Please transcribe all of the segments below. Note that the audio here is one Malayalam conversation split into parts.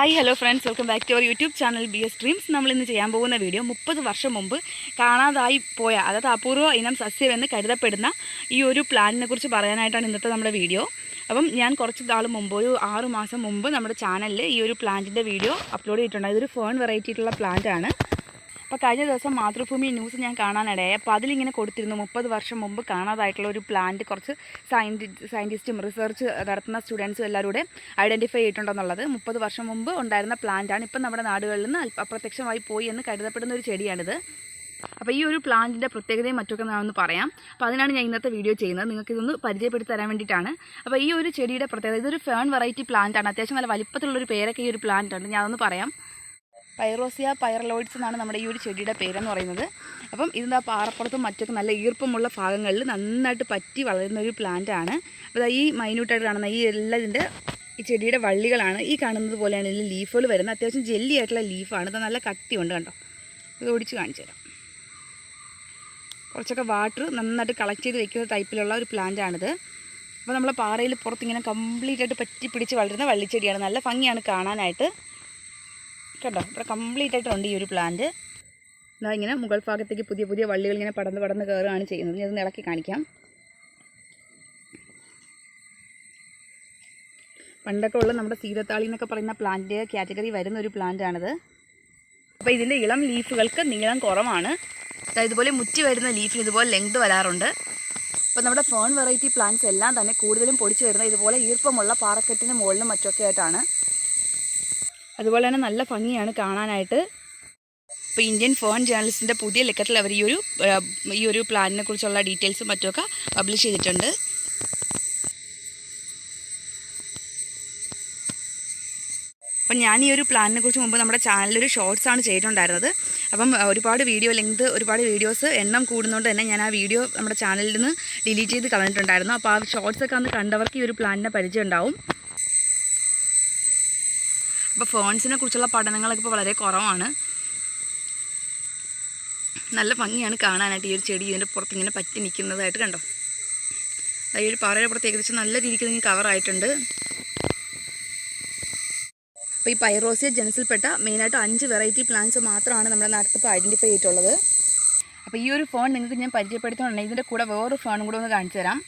Hi hello friends. Welcome back to our YouTube channel B S dreams. നമ്മൾ ഇന്ന് ചെയ്യാൻ പോകുന്ന വീഡിയോ മുപ്പത് വർഷം മുമ്പ് കാണാതായി പോയ അതായത് അപൂർവ ഇനം സസ്യമെന്ന് കരുതപ്പെടുന്ന ഈ ഒരു പ്ലാനിനെ കുറിച്ച് പറയാനായിട്ടാണ് ഇന്നത്തെ നമ്മുടെ വീഡിയോ. അപ്പം ഞാൻ കുറച്ച് നാൾ മുമ്പ് ഒരു ആറ് മാസം മുമ്പ് നമ്മുടെ ചാനലിൽ ഈ ഒരു പ്ലാന്റിന്റെ വീഡിയോ അപ്ലോഡ് ചെയ്തിട്ടുണ്ട്. ഇതൊരു ഫേൺ വെറൈറ്റി ആയിട്ടുള്ള പ്ലാന്റ് ആണ്. അപ്പോൾ കഴിഞ്ഞ ദിവസം മാതൃഭൂമി ന്യൂസ് ഞാൻ കാണാനിടയായി. അപ്പോൾ അതിലിങ്ങനെ കൊടുത്തിരുന്നു. മുപ്പത് വർഷം മുമ്പ് കാണാതായിട്ടുള്ള ഒരു പ്ലാന്റ് കുറച്ച് സയന്റി സയന്റിസ്റ്റും റിസർച്ച് നടത്തുന്ന സ്റ്റുഡൻസും എല്ലാവരും ഐഡന്റിഫൈ ചെയ്തിട്ടുണ്ടെന്നുള്ളത് മുപ്പത് വർഷം മുമ്പ് ഉണ്ടായിരുന്ന പ്ലാന്റാണ് ഇപ്പം നമ്മുടെ നാടുകളിൽ നിന്ന് അപ്രത്യക്ഷമായി പോയി എന്ന് കരുതപ്പെടുന്ന ഒരു ചെടിയാണിത്. അപ്പോൾ ഈ ഒരു പ്ലാന്റിന്റെ പ്രത്യേകതയും മറ്റൊക്കെ ഞാനൊന്ന് പറയാം. അപ്പോൾ അതിനാണ് ഞാൻ ഇന്നത്തെ വീഡിയോ ചെയ്യുന്നത്. നിങ്ങൾക്ക് ഇതൊന്ന് പരിചയപ്പെടുത്തി തരാൻ വേണ്ടിയിട്ടാണ്. അപ്പോൾ ഈ ഒരു ചെടിയുടെ പ്രത്യേകത ഇതൊരു ഫേൺ വെറൈറ്റി പ്ലാന്റ് ആണ്. അത്യാവശ്യം നല്ല വലിപ്പത്തിലുള്ളൊരു പേരൊക്കെ ഈ ഒരു പ്ലാന്റ് ഉണ്ട്. ഞാനൊന്ന് പറയാം. പൈറോസിയ പൈറലോയിഡ്സ് എന്നാണ് നമ്മുടെ ഈ ഒരു ചെടിയുടെ പേരെന്ന് പറയുന്നത്. അപ്പം ഇതിന്റെ ആ പാറപ്പുറത്തും മറ്റൊക്കെ നല്ല ഈർപ്പമുള്ള ഭാഗങ്ങളിൽ നന്നായിട്ട് പറ്റി വളരുന്ന ഒരു പ്ലാന്റ് ആണ്. അപ്പോൾ ഈ മൈന്യൂട്ടായിട്ട് കാണുന്ന ഈ എല്ലാം ഇതിന്റെ ഈ ചെടിയുടെ വള്ളികളാണ്. ഈ കാണുന്നത് പോലെയാണ് ഇതിൽ ലീഫുകൾ വരുന്നത്. അത്യാവശ്യം ജെല്ലി ആയിട്ടുള്ള ലീഫാണ് ഇത് നല്ല കട്ടിയുണ്ട് കണ്ടോ? ഇത് ഓടിച്ച് കാണിച്ചു തരാം. കുറച്ചൊക്കെ വാട്ടർ നന്നായിട്ട് കളക്ട് ചെയ്ത് വെക്കുന്ന ടൈപ്പിലുള്ള ഒരു പ്ലാന്റ് ആണിത്. അപ്പോൾ നമ്മൾ പാറയിൽ പുറത്തിങ്ങനെ കംപ്ലീറ്റ് ആയിട്ട് പറ്റി പിടിച്ച് വളരുന്ന വള്ളിച്ചെടിയാണ്. നല്ല ഭംഗിയാണ് കാണാനായിട്ട്. കണ്ടോ? ഇവിടെ കംപ്ലീറ്റ് ആയിട്ടുണ്ട് ഈ ഒരു പ്ലാന്റ് ഇതാ ഇങ്ങനെ മുകൾ ഭാഗത്തേക്ക് പുതിയ പുതിയ വള്ളികൾ ഇങ്ങനെ പടന്ന് പടന്ന് കയറുകയാണ് ചെയ്യുന്നത്. ഞാൻ ഇളക്കി കാണിക്കാം. പണ്ടൊക്കെ ഉള്ള നമ്മുടെ സീതത്താളി എന്നൊക്കെ പറയുന്ന പ്ലാന്റ് കാറ്റഗറി വരുന്ന ഒരു പ്ലാന്റ് ആണിത്. അപ്പോൾ ഇതിന്റെ ഇളം ലീഫുകൾക്ക് നീളം കുറവാണ്. ഇതുപോലെ മുറ്റി വരുന്ന ലീഫിന് ഇതുപോലെ ലെങ്ത് വരാറുണ്ട്. അപ്പോൾ നമ്മുടെ ഫോൺ വെറൈറ്റി പ്ലാന്റ്സ് എല്ലാം തന്നെ കൂടുതലും പൊടിച്ചു വരുന്നത് ഇതുപോലെ ഈർപ്പമുള്ള പാറക്കെട്ടിന് മുകളിലും മറ്റൊക്കെ ആയിട്ടാണ് അതുപോലെ തന്നെ നല്ല ഭംഗിയാണ് കാണാനായിട്ട്. ഇപ്പോൾ ഇന്ത്യൻ ഫോൺ ജേർണലിസ്റ്റിന്റെ പുതിയ ലക്കത്തിൽ അവർ ഈ ഒരു ഈ ഒരു പ്ലാനിനെ കുറിച്ചുള്ള ഡീറ്റെയിൽസും മറ്റുമൊക്കെ പബ്ലിഷ് ചെയ്തിട്ടുണ്ട്. അപ്പം ഞാൻ ഈ ഒരു പ്ലാനിനെ കുറിച്ച് മുമ്പ് നമ്മുടെ ചാനലിൽ ഒരു ഷോർട്സ് ആണ് ചെയ്തിട്ടുണ്ടായിരുന്നത്. അപ്പം ഒരുപാട് വീഡിയോ ലെങ്ത് ഒരുപാട് വീഡിയോസ് എണ്ണം കൂടുന്നതുകൊണ്ട് തന്നെ ഞാൻ ആ വീഡിയോ നമ്മുടെ ചാനലിൽ നിന്ന് ഡിലീറ്റ് ചെയ്ത് കളഞ്ഞിട്ടുണ്ടായിരുന്നു. അപ്പോൾ ആ ഷോർട്സ് ഒക്കെ അന്ന് കണ്ടവർക്ക് ഈ ഒരു പ്ലാനിന്റെ പരിചയം ഉണ്ടാവും അപ്പോൾ ഫേൺസിനെ കുറിച്ചുള്ള പഠനങ്ങളൊക്കെ ഇപ്പോൾ വളരെ കുറവാണ്. നല്ല ഭംഗിയാണ് കാണാനായിട്ട് ഈ ഒരു ചെടി ഇതിന്റെ പുറത്ത് ഇങ്ങനെ പറ്റി നിൽക്കുന്നതായിട്ട് കണ്ടോ? ഈ ഒരു പാറയുടെ പുറത്ത് ഏകദേശം നല്ല രീതിക്ക് ഇതിന് കവറായിട്ടുണ്ട് അപ്പോൾ ഈ പൈറോസിയ ജനസിൽപ്പെട്ട മെയിനായിട്ട് അഞ്ച് വെറൈറ്റി പ്ലാന്റ്സ് മാത്രമാണ് നമ്മുടെ നാട്ടിൽ ഇപ്പോൾ ഐഡന്റിഫൈ ചെയ്തിട്ടുള്ളത്. അപ്പോൾ ഈ ഒരു ഫോൺ നിങ്ങൾക്ക് ഞാൻ പരിചയപ്പെടുത്തുന്നുണ്ടെങ്കിൽ ഇതിന്റെ കൂടെ വേറൊരു ഫോണും കൂടെ ഒന്ന് കാണിച്ചു തരാം.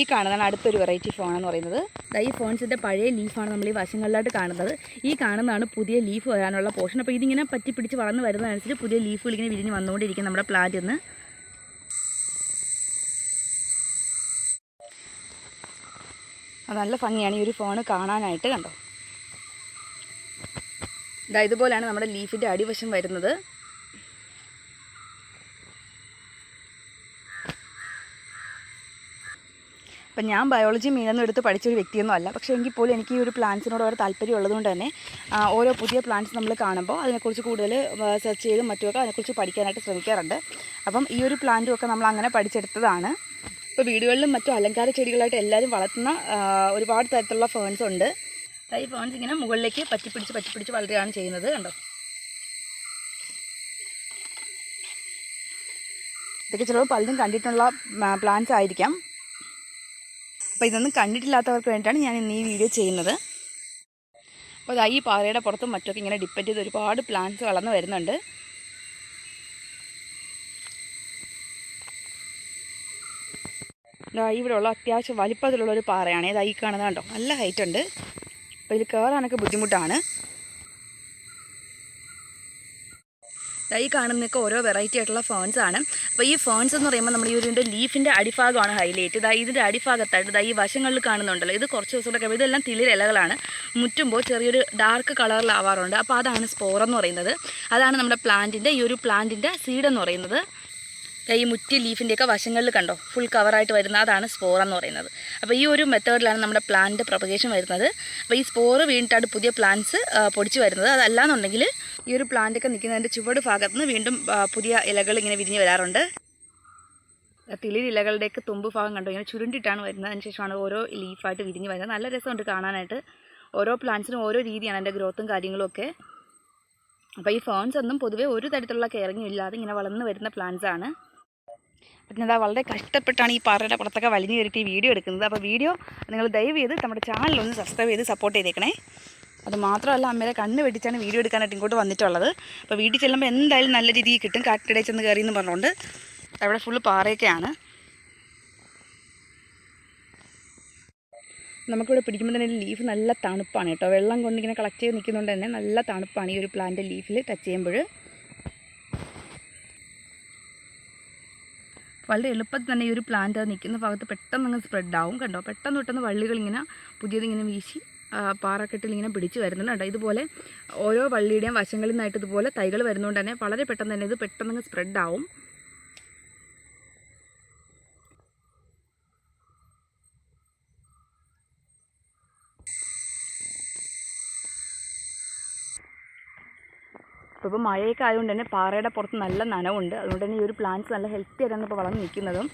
ഈ കാണുന്നതാണ് അടുത്തൊരു വെറൈറ്റി ഫോൺ എന്ന് പറയുന്നത്. ഈ ഫോൺസിന്റെ പഴയ ലീഫാണ് നമ്മൾ ഈ വശങ്ങളിലായിട്ട് കാണുന്നത്. ഈ കാണുന്നതാണ് പുതിയ ലീഫ് വരാനുള്ള പോർഷൻ അപ്പോൾ ഇതിങ്ങനെ പറ്റി പിടിച്ച് വളർന്ന് വരുന്നതനുസരിച്ച് പുതിയ ലീഫുകൾ ഇങ്ങനെ വിരിഞ്ഞ് വന്നുകൊണ്ടിരിക്കും നമ്മുടെ പ്ലാന്റിൽ നിന്ന് നല്ല ഭംഗിയാണ് ഈ ഒരു ഫോൺ കാണാനായിട്ട് കണ്ടോ. ഇതാ ഇതുപോലെയാണ് നമ്മുടെ ലീഫിന്റെ അടിവശം വരുന്നത്. അപ്പം ഞാൻ ബയോളജി മീനൊന്നും എടുത്ത് പഠിച്ചൊരു വ്യക്തിയൊന്നും അല്ല. പക്ഷേ എങ്കിൽ പോലും എനിക്ക് ഈ ഒരു പ്ലാന്റ്സിനോട് ഒരു താല്പര്യം ഉള്ളതുകൊണ്ട് തന്നെ ഓരോ പുതിയ പ്ലാന്റ്സ് നമ്മൾ കാണുമ്പോൾ അതിനെക്കുറിച്ച് കൂടുതൽ സെർച്ച് ചെയ്തും മറ്റുമൊക്കെ അതിനെക്കുറിച്ച് പഠിക്കാനായിട്ട് ശ്രമിക്കാറുണ്ട്. അപ്പം ഈ ഒരു പ്ലാന്റും ഒക്കെ നമ്മൾ അങ്ങനെ പഠിച്ചെടുത്തതാണ്. ഇപ്പോൾ വീടുകളിലും മറ്റും അലങ്കാര ചെടികളായിട്ട് എല്ലാവരും വളർത്തുന്ന ഒരുപാട് തരത്തിലുള്ള ഫേൺസ് ഉണ്ട്. ഈ ഫേൺസ് ഇങ്ങനെ മുകളിലേക്ക് പറ്റിപ്പിടിച്ച് പറ്റിപ്പിടിച്ച് വളരുകയാണ് ചെയ്യുന്നത് കണ്ടോ? ഇതൊക്കെ ചിലപ്പോൾ പലരും കണ്ടിട്ടുള്ള പ്ലാന്റ്സ് ആയിരിക്കാം. അപ്പോൾ ഇതൊന്നും കണ്ടിട്ടില്ലാത്തവർക്ക് വേണ്ടിയിട്ടാണ് ഞാൻ ഇന്ന് ഈ വീഡിയോ ചെയ്യുന്നത്. അപ്പോൾ ദാ ഈ പാറയുടെ പുറത്തും മറ്റൊക്കെ ഇങ്ങനെ ഡിപ്പെൻഡ് ചെയ്ത് ഒരുപാട് പ്ലാന്റ്സ് വളർന്നു വരുന്നുണ്ട്. ദാ ഇവിടെയുള്ള അത്യാവശ്യം വലിപ്പത്തിലുള്ള ഒരു പാറയാണ്. ഇതായി കാണുന്നത് കണ്ടോ? നല്ല ഹൈറ്റ് ഉണ്ട്. അപ്പോൾ ഇതിൽ കയറാനൊക്കെ ബുദ്ധിമുട്ടാണ്. ഈ കാണുന്നൊക്കെ ഓരോ വെറൈറ്റി ആയിട്ടുള്ള ഫോൺസ് ആണ്. അപ്പോൾ ഈ ഫോൺസ് എന്ന് പറയുമ്പോൾ നമ്മൾ ഈ ഒരു ലീഫിന്റെ അടിഭാഗമാണ് ഹൈലൈറ്റ് ഇതാ ഇതിന്റെ അടിഭാഗത്തായിട്ട് ഇതാ ഈ വശങ്ങളിൽ കാണുന്നുണ്ടല്ലോ. ഇത് കുറച്ച് ദിവസം കൂടെ കഴിയുമ്പോൾ ഇതെല്ലാം തിളിരിലകളാണ് മുറ്റുമ്പോൾ ചെറിയൊരു ഡാർക്ക് കളറിലാവാറുണ്ട് അപ്പോൾ അതാണ് സ്പോർ എന്ന് പറയുന്നത്. അതാണ് നമ്മുടെ പ്ലാന്റിന്റെ ഈ ഒരു പ്ലാന്റിന്റെ സീഡ് എന്ന് പറയുന്നത്. ഈ മുറ്റി ലീഫിന്റെയൊക്കെ വശങ്ങളിൽ കണ്ടോ? ഫുൾ കവറായിട്ട് വരുന്ന അതാണ് സ്പോർ എന്ന് പറയുന്നത്. അപ്പോൾ ഈ ഒരു മെത്തേഡിലാണ് നമ്മുടെ പ്ലാന്റ് പ്രൊപ്പഗേഷൻ വരുന്നത്. അപ്പോൾ ഈ സ്പോറ് വീണിട്ടാണ് പുതിയ പ്ലാന്റ്സ് പൊടിച്ച് വരുന്നത്. അതല്ലാന്നുണ്ടെങ്കിൽ ഈ ഒരു പ്ലാന്റൊക്കെ നിൽക്കുന്നതിന്റെ ചുവട് ഭാഗത്ത് നിന്ന് വീണ്ടും പുതിയ ഇലകൾ ഇങ്ങനെ വിരിഞ്ഞ് വരാറുണ്ട്. തിളിർ ഇലകളുടെയൊക്കെ തുമ്പ് ഭാഗം കണ്ടോ? ഇങ്ങനെ ചുരുണ്ടിട്ടാണ് വരുന്നത്. അതിനുശേഷമാണ് ഓരോ ലീഫായിട്ട് വിരിഞ്ഞ് വരുന്നത്. നല്ല രസമുണ്ട് കാണാനായിട്ട്. ഓരോ പ്ലാന്റ്സിനും ഓരോ രീതിയാണ് അതിന്റെ ഗ്രോത്തും കാര്യങ്ങളും ഒക്കെ. അപ്പോൾ ഈ ഫോൺസ് ഒന്നും പൊതുവേ ഒരു തരത്തിലുള്ള കെയറിങ്ങും ഇല്ലാതെ ഇങ്ങനെ വളർന്നു വരുന്ന പ്ലാന്റ്സ് ആണ്. അപ്പം വളരെ കഷ്ടപ്പെട്ടാണ് ഈ പാറയുടെ പുറത്തൊക്കെ വലിഞ്ഞു കയറിയിട്ട് ഈ വീഡിയോ എടുക്കുന്നത്. അപ്പോൾ വീഡിയോ നിങ്ങൾ ദയവ് ചെയ്ത് നമ്മുടെ ഒന്ന് സബ്സ്ക്രൈബ് ചെയ്ത് സപ്പോർട്ട് ചെയ്തേക്കണേ. അത് മാത്രമല്ല അമ്മയുടെ കണ്ണ് വെട്ടിച്ചാണ് വീഡിയോ എടുക്കാനായിട്ട് ഇങ്ങോട്ട് വന്നിട്ടുള്ളത്. അപ്പോൾ വീട്ടിൽ ചെല്ലുമ്പോൾ എന്തായാലും നല്ല രീതിയിൽ കിട്ടും. കാട്ടിടയിൽ ചെന്ന് കയറി എന്ന് പറഞ്ഞുകൊണ്ട് അവിടെ ഫുള്ള് പാറയൊക്കെയാണ്. നമുക്കിവിടെ പിടിക്കുമ്പോൾ തന്നെ ലീഫ് നല്ല തണുപ്പാണ് കേട്ടോ. വെള്ളം കൊണ്ടിങ്ങനെ കളക്ട് ചെയ്ത് നിൽക്കുന്നതുകൊണ്ട് തന്നെ നല്ല തണുപ്പാണ് ഈ ഒരു പ്ലാന്റ് ലീഫിൽ ടച്ച് ചെയ്യുമ്പോൾ. വളരെ എളുപ്പത്തിൽ തന്നെ ഈ ഒരു പ്ലാന്റ് അത് നിൽക്കുന്ന ഭാഗത്ത് പെട്ടെന്ന് അങ്ങ് സ്പ്രെഡ് ആവും കണ്ടോ? പെട്ടെന്ന് പെട്ടെന്ന് വള്ളികളിങ്ങനെ പുതിയതിങ്ങനെ വീശി പാറക്കെട്ടിൽ ഇങ്ങനെ പിടിച്ച് വരുന്നുണ്ട് കേട്ടോ ഇതുപോലെ ഓരോ വള്ളിയുടെയും വശങ്ങളിൽ നിന്നായിട്ട് ഇതുപോലെ തൈകൾ വരുന്നതുകൊണ്ട് തന്നെ വളരെ പെട്ടെന്ന് തന്നെ ഇത് പെട്ടെന്ന് സ്പ്രെഡ് ആവും. അപ്പോൾ ഇപ്പോൾ മഴയൊക്കെ ആയതുകൊണ്ട് തന്നെ പാറയുടെ പുറത്ത് നല്ല നനവുണ്ട്. അതുകൊണ്ട് തന്നെ ഈ ഒരു പ്ലാന്റ്സ് നല്ല ഹെൽത്തി ആയിട്ടാണ് ഇപ്പോൾ വളർന്ന് നിൽക്കുന്നതും.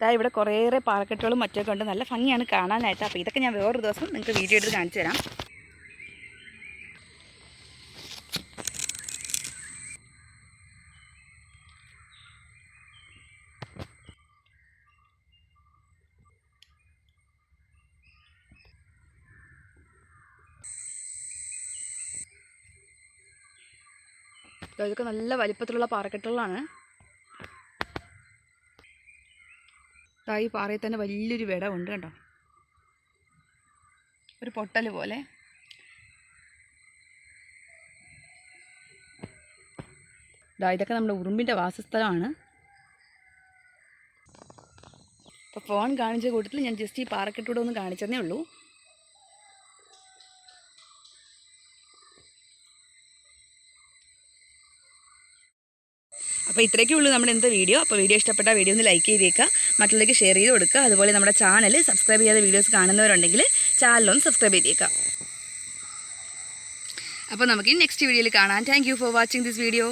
ഇതാ ഇവിടെ കുറേയേറെ പാറക്കെട്ടുകളും മറ്റൊക്കെ ഉണ്ട്. നല്ല ഭംഗിയാണ് കാണാനായിട്ട്. അപ്പോൾ ഇതൊക്കെ ഞാൻ വേറൊരു ദിവസം നിങ്ങൾക്ക് വീഡിയോ എടുത്ത് കാണിച്ചു തരാം. ഇതൊക്കെ നല്ല വലിപ്പത്തിലുള്ള പാറക്കെട്ടുകളാണ്. ഈ പാറയിൽ തന്നെ വലിയൊരു വിടവുണ്ട് കണ്ടോ? ഒരു പൊട്ടൽ പോലെ. ദാ ഇതൊക്കെ നമ്മുടെ ഉറുമ്പിന്റെ വാസസ്ഥലമാണ്. അപ്പോൾ ഫോൺ കാണിച്ച കൂട്ടത്തിൽ ഞാൻ ജസ്റ്റ് ഈ പാറക്കെട്ടൂടെ ഒന്ന് കാണിച്ചതേ ഉള്ളൂ. അപ്പോൾ ഇത്രയൊക്കെ ഉള്ളൂ നമ്മുടെ ഇന്നത്തെ വീഡിയോ അപ്പോൾ വീഡിയോ ഇഷ്ടപ്പെട്ട വീഡിയോ ഒന്ന് ലൈക്ക് ചെയ്തേക്കുക മറ്റുള്ളവർക്ക് ഷെയർ ചെയ്ത് കൊടുക്കുക അതുപോലെ നമ്മുടെ ചാനൽ സബ്സ്ക്രൈബ് ചെയ്യാതെ വീഡിയോസ് കാണുന്നവരുണ്ടെങ്കിൽ ചാനലൊന്ന് സബ്സ്ക്രൈബ് ചെയ്തേക്കുക അപ്പോൾ നമുക്ക് നെക്സ്റ്റ് വീഡിയോയിൽ കാണാം. Thank for watching this video